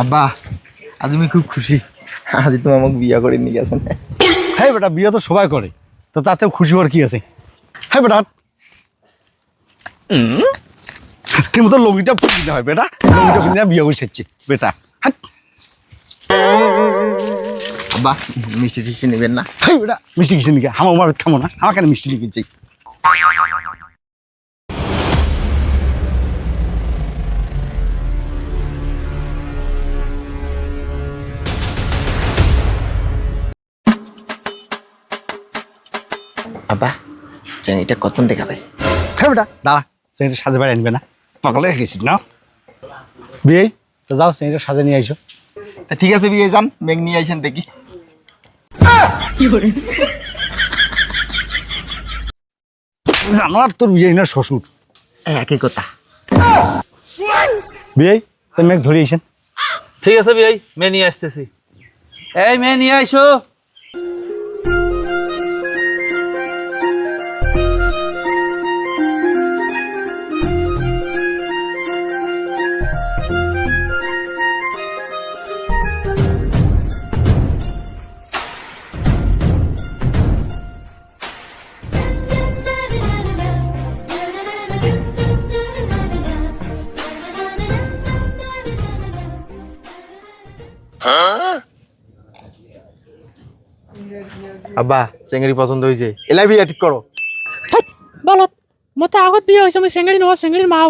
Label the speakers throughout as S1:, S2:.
S1: আব্বা আজ আমি খুব খুশি। আজ তুমি আমাকে বিয়া করে নিয়ে গেছেন
S2: হ্যাঁ বেটা বিয়ে তো সবাই করে তো তাতেও খুশি হওয়ার কি আছে? হ্যাঁ বেটা কিন্তু তো লঙ্গিটা পিন্দিতে হয় বেটা লঙ্গিটা পিন্দিতে বিয়ে করে সেচ্ছি বেটা হাট।
S1: আব্বা মিষ্টি টিষ্টি নেবেন না?
S2: হাই বেটা মিষ্টি কিসে নিকে আমার আমার থামো না আমার কেন মিষ্টি নিকে চাই
S1: আব্বা চেনিটা কতক্ষণ দেখাবে?
S2: হ্যাঁ বেটা দাঁড়া সেটা সাজে বাড়ি আনবে না। পাগলে হয়ে গেছিস না? বিয়ে তো যাও সেটা সাজে নিয়ে আইসো।
S1: তা ঠিক আছে বিয়ে যান মেঘ নিয়ে আইসেন দেখি।
S2: জানো আর তোর বিয়ে না শ্বশুর।
S1: একই কথা।
S2: বিয়ে তোর মেঘ ধরে আইসেন।
S3: ঠিক আছে ভাই মেয়ে নিয়ে আসতেছি। এই মেয়ে নিয়ে আইসো।
S1: আব্বা চেঙ্গারি পছন্দ হয়েছে এলাই বিয়া ঠিক করো।
S4: বলত। মতো আগত বিয়ে হৈছে মই চেঙেৰি নহয় চেঙেৰিৰ মাও।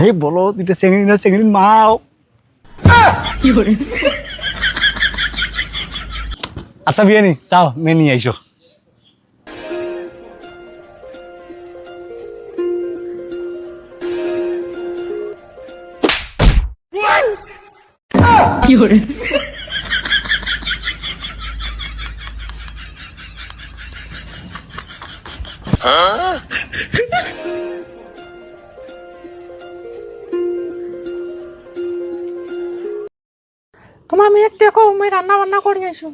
S2: হে বলো এটা চেঙেলি না চেঙেলি মাও। আচ্ছা বিয়ানি চাও যাও মেয়ে নিয়ে আইসো
S4: তোমাৰ মেয়ে দেখো মই রান্না বান্না করে আছো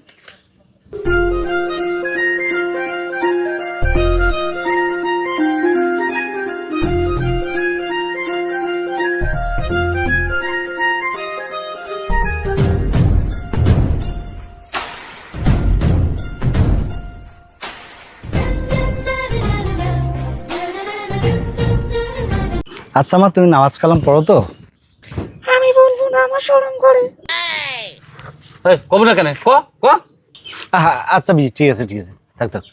S2: আচ্ছা মা তুমি নামাজ কালাম পড়ো তো।
S4: আমি বলব না আমার শরম করে।
S3: এই কব না কেন? ক ক?
S2: আহা, আচ্ছা বি ঠিক আছে ঠিক আছে। থাক থাক।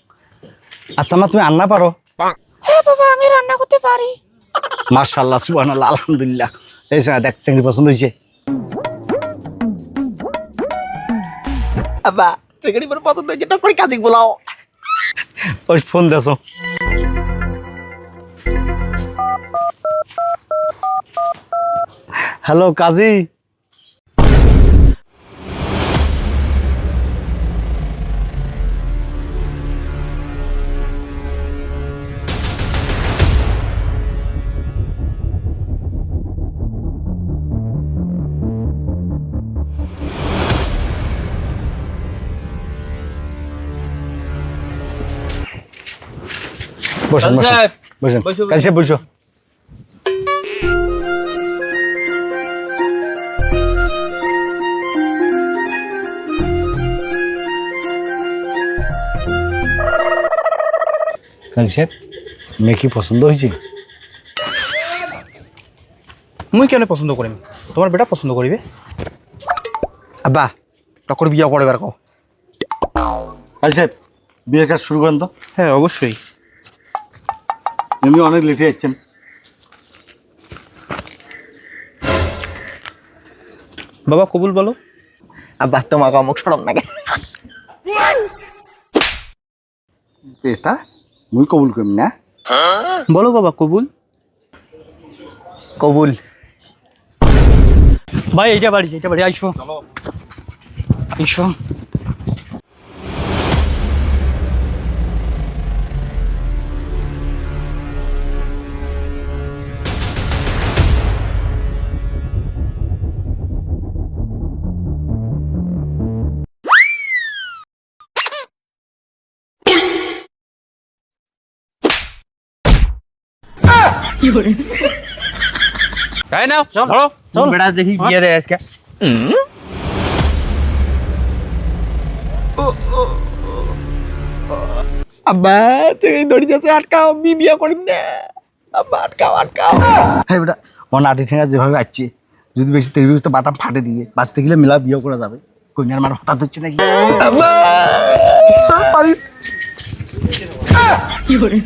S2: আচ্ছা মা তুমি রান্না পারো?
S4: হ্যাঁ বাবা আমি রান্না করতে পারি।
S2: মার্শাল্লাহ সুবাহ আলহামদুলিল্লাহ। এই শোনা দেখ চেংড়ি পছন্দ হয়েছে।
S1: চেঙ্গারি পরে পছন্দ হয়েছে করে কাদিক বলাও।
S2: ওই ফোন দেছো। হ্যালো কাজী। বসেন
S3: কাজী
S2: বসেন।
S3: সাহেব,
S2: বসেন।
S3: বসো,
S2: কাজী সাহেব বসো কাজী সাহেব মেয়ে কি পছন্দ হয়েছে?
S5: মুই কেন পছন্দ করিম? তোমার বেটা পছন্দ করিবে?
S1: আব্বা তখন বিয়া করে বার কও।
S2: কাজী সাহেব বিয়ের কাজ শুরু করেন তো?
S5: হ্যাঁ অবশ্যই।
S2: এমনি অনেক লেটে যাচ্ছেন।
S5: বাবা কবুল বলো।
S1: আব্বা তোমাকে অমুক সরম নাকি?
S2: এটা মুই কবুল করিম না?
S5: বলো বাবা কবুল।
S1: কবুল।
S4: ভাই এইটা বাড়ি এইটা বাড়ি আইসো। আইসো।
S3: তাই নাও
S6: চল
S1: ধরো যেভাবে আসছে যদি বেশি তেল তো বাটাম ফাটে দিবে বাঁচতে গেলে মেলা বিয়ে করা যাবে। কন্যার মার হঠাৎ হচ্ছে নাকি?
S7: কি করে?